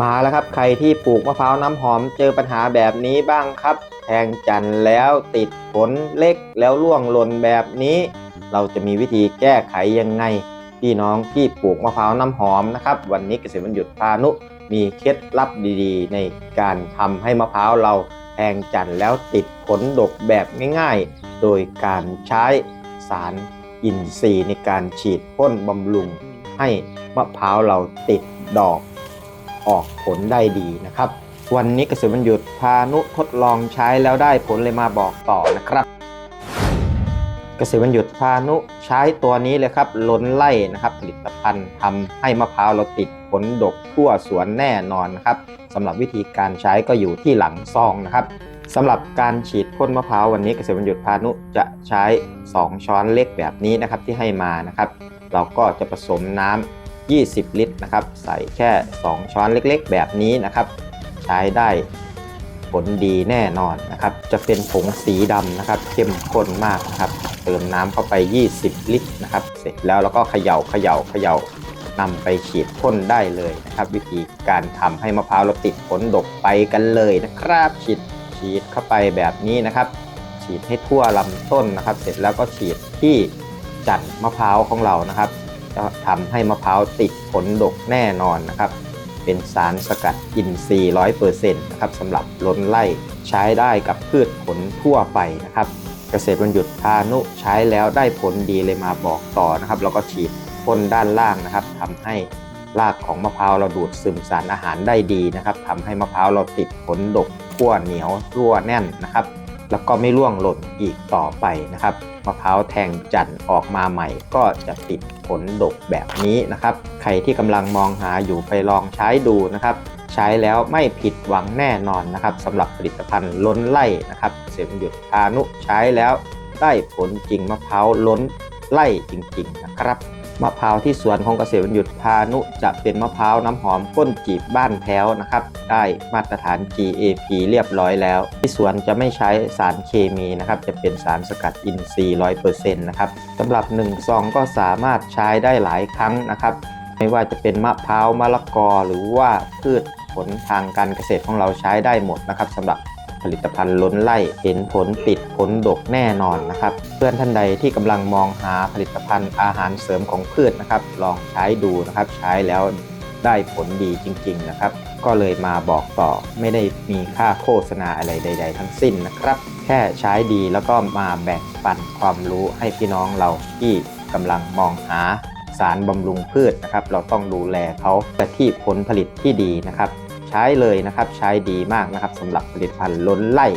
มาแล้วครับใครที่ปลูกมะพร้าวน้ำหอมเจอปัญหาแบบนี้บ้างครับ แทงจันแล้วติดผลเล็กแล้วร่วงหล่นแบบนี้ เราจะมีวิธีแก้ไขยังไง พี่น้องที่ปลูกมะพร้าวน้ำหอมนะครับ วันนี้เกษตรบรรยุทธ์พานุ มีเคล็ดลับดีๆ ในการทำให้มะพร้าวเราแทงจันแล้วติดผลดกแบบง่ายๆ โดยการใช้สารอินทรีย์ในการฉีดพ่นบำรุง ให้มะพร้าวเราติดดอก ออกผลได้ดีนะครับ วันนี้เกษตรบรรยุทธ์พานุทดลองใช้แล้วได้ผลเลยมาบอกต่อนะครับ เกษตรบรรยุทธ์พานุใช้ตัวนี้เลยครับล้นไล่นะครับผลิตภัณฑ์ทำให้มะพร้าวเราติดผลดกทั่วสวนแน่นอนนะครับสำหรับวิธีการใช้ก็อยู่ที่หลังซองนะครับสำหรับการฉีดพ่นมะพร้าววันนี้เกษตรบรรยุทธ์พานุจะใช้ 2 ช้อนเล็กแบบนี้นะครับที่ให้มานะครับ เราก็จะผสมน้ำ 20 ลิตรนะครับ ใส่แค่ 2 ช้อนเล็กๆ แบบนี้นะครับ ใช้ได้ผลดีแน่นอนนะครับ จะเป็นผงสีดำนะครับ เข้มข้นมากนะครับ เติมน้ำเข้าไป 20 ลิตรนะครับ เสร็จแล้วเราก็เขย่าเขย่าเขย่านำไปฉีดพ่นได้เลยนะครับ วิธีการทำให้มะพร้าวเราติดผลดกไปกันเลยนะครับ ฉีดฉีดเข้าไปแบบนี้นะครับ ฉีดให้ทั่วลำต้นนะครับ เสร็จแล้วก็ฉีดที่จันท์มะพร้าวของเรานะครับ จะทำให้มะพร้าวติดผลดกแน่นอนนะครับ เป็นสารสกัดอินทรีย์ร้อยเปอร์เซ็นต์นะครับสำหรับล้นไล่ใช้ได้กับพืชผลทั่วไปนะครับ เกษตรบรรยุทธ์พานุใช้แล้วได้ผลดีเลยมาบอกต่อนะครับ แล้วก็ฉีดพ่นด้านล่างนะครับทำให้รากของมะพร้าวเราดูดซึมสารอาหารได้ดีนะครับทำให้มะพร้าวเราติดผลดกขั้วเหนียวรั่วแน่นนะครับ แล้วก็ไม่ร่วงหล่นอีกต่อไปนะครับมะพร้าวแทงจันทร์ออกมาใหม่ ก็จะติดผลดกแบบนี้นะครับ ใครที่กำลังมองหาอยู่ไปลองใช้ดูนะครับ ใช้แล้วไม่ผิดหวังแน่นอนนะครับสำหรับผลิตภัณฑ์ล้นไล่นะครับเสมหยุดพานุใช้แล้วได้ผลจริงมะพร้าวล้นไล่จริง ๆ นะครับ มะพร้าวที่สวนของเกษตรบรรยุทธ์พานุจะเป็นมะพร้าวน้ำหอมก้นจีบบ้านแพ้วนะครับ ได้มาตรฐาน GAP เรียบร้อยแล้ว ที่สวนจะไม่ใช้สารเคมีนะครับ จะเป็นสารสกัดอินทรีย์100%นะครับสำหรับ1ซองก็สามารถใช้ได้หลายครั้งนะครับไม่ว่าจะเป็นมะพร้าวมะละกอหรือว่าพืชผลทางการเกษตรของเราใช้ได้หมดนะครับสำหรับ ผลิตภัณฑ์ล้นไล่เห็นผลติดผลดกแน่นอนนะครับ เพื่อนท่านใดที่กำลังมองหาผลิตภัณฑ์อาหารเสริมของพืชนะครับ ลองใช้ดูนะครับ ใช้แล้วได้ผลดีจริง ๆ นะครับ ก็เลยมาบอกต่อไม่ได้มีค่าโฆษณาอะไรใด ๆ ทั้งสิ้นนะครับ แค่ใช้ดีแล้วก็มาแบ่งปันความรู้ให้พี่น้องเราที่กำลังมองหาสารบำรุงพืชนะครับ เราต้องดูแลเขาแต่ที่ผลผลิตที่ดีนะครับ ใช้เลยนะครับ ใช้ดีมากนะครับสำหรับผลิตภัณฑ์ล้นไล่